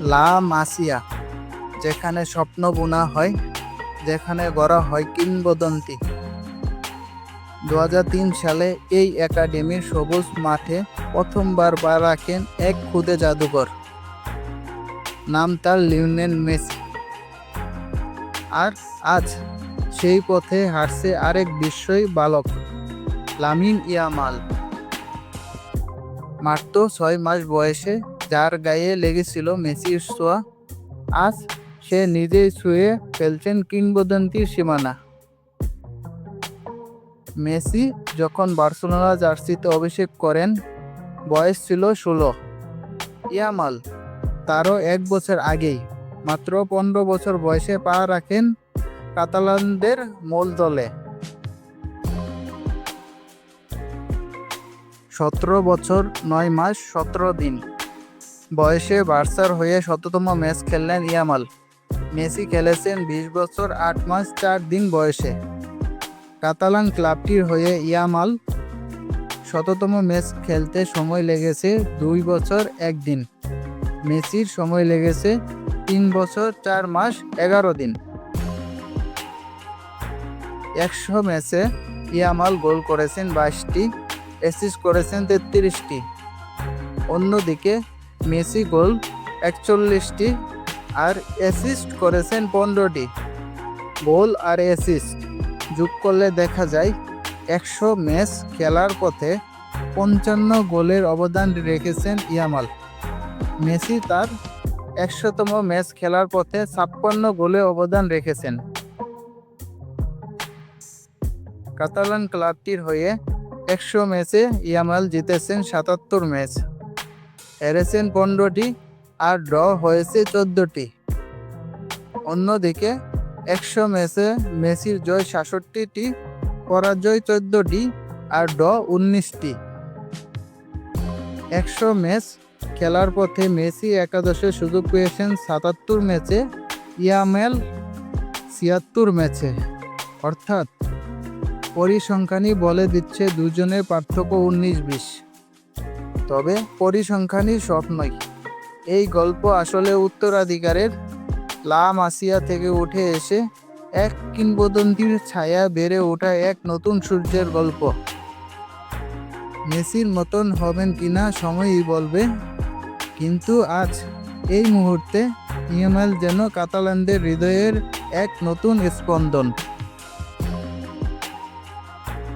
লা মাসিয়া, যেখানে স্বপ্ন বোনা হয়, যেখানে গড়া হয় কিংবদন্তি। দু হাজার তিন সালে এই একাডেমির সবুজ মাঠে প্রথমবার পা রাখেন এক খুদে জাদুঘর নাম তার লিওনেল মেসি। আর আজ সেই পথে হাঁটছে আরেক বিস্ময় বালক, লামিন ইয়ামাল। মাত্র ছয় মাস বয়সে যার গায়ে লেগেছিল মেসির ছোঁয়া আজ সে নিজেই ছুঁয়ে ফেলছেন কিংবদন্তির সীমানা। মেসি যখন বার্সেলোনা জার্সিতে অভিষেক করেন, বয়স ছিল ষোলো। ইয়ামাল তারও এক বছর আগেই, মাত্র পনেরো বছর বয়সে পা রাখেন কাতালানদের মূল দলে। সতেরো বছর নয় মাস, সতেরো দিন। বয়সে বার্সার হয়ে শততম ম্যাচ খেললেন ইয়ামাল। মেসি খেলেছেন বিশ বছর, আট মাস, চার দিন বয়সে। কাতালান ক্লাবটির হয়ে ইয়ামাল শততম ম্যাচ খেলতে সময় লেগেছে দুই বছর একদিন মেসির সময় লেগেছে তিন বছর, চার মাস, এগারো দিন। একশো ম্যাচে ইয়ামাল গোল করেছেন বাইশটি, অ্যাসিস্ট করেছেন তেত্রিশটি। অন্যদিকে মেসি গোল একচল্লিশটি আর অ্যাসিস্ট করেছেন পনেরোটি। গোল আর অ্যাসিস্ট যোগ করলে দেখা যায় একশো ম্যাচ খেলার পথে পঞ্চান্ন গোলের অবদান রেখেছেন ইয়ামাল। মেসি তার একশোতম ম্যাচ খেলার পথে ছাপ্পান্ন গোলে অবদান রেখেছেন। কাতালান ক্লাবটির হয়ে একশো ম্যাচে ইয়ামাল জিতেছেন সাতাত্তর ম্যাচ। হেরেছেন পনেরোটি আর ড্র হয়েছে চোদ্দটি। অন্যদিকে একশো ম্যাচে মেসির জয় সাতষট্টিটি, পরাজয় চোদ্দটি আর ড উনিশটি। একশো ম্যাচ খেলার পথে মেসি একাদশে সুযোগ পেয়েছেন সাতাত্তর ম্যাচে ইয়ামেল ছিয়াত্তর ম্যাচে অর্থাৎ পরিসংখ্যানই বলে দিচ্ছে দুজনের পার্থক্য উনিশ বিশ। তবে পরিসংখ্যানই সব নয়। এই গল্প আসলে উত্তরাধিকারের লা মাসিয়া থেকে উঠে এসে এক কিংবদন্তির ছায়া বেড়ে ওঠা এক নতুন সূর্যের গল্প। মেসির মতন হবেন কিনা সময়ই বলবে, কিন্তু আজ এই মুহূর্তে ইএমএল যেন কাতালানদের হৃদয়ের এক নতুন স্পন্দন।